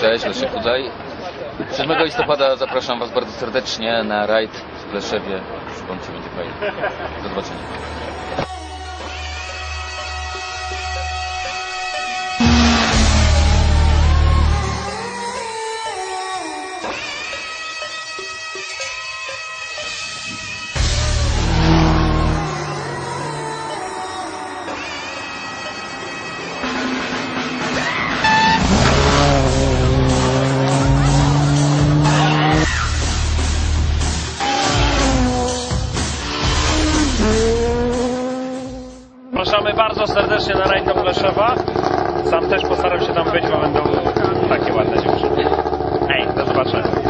Cześć, Leszek tutaj. 7 listopada zapraszam Was bardzo serdecznie na rajd w Pleszewie. Bądźcie, będzie fajnie. Do zobaczenia. Zapraszamy bardzo serdecznie na rajd do. Sam też postaram się tam być, bo będą takie ładne dziewczyny. Ej, do zobaczenia.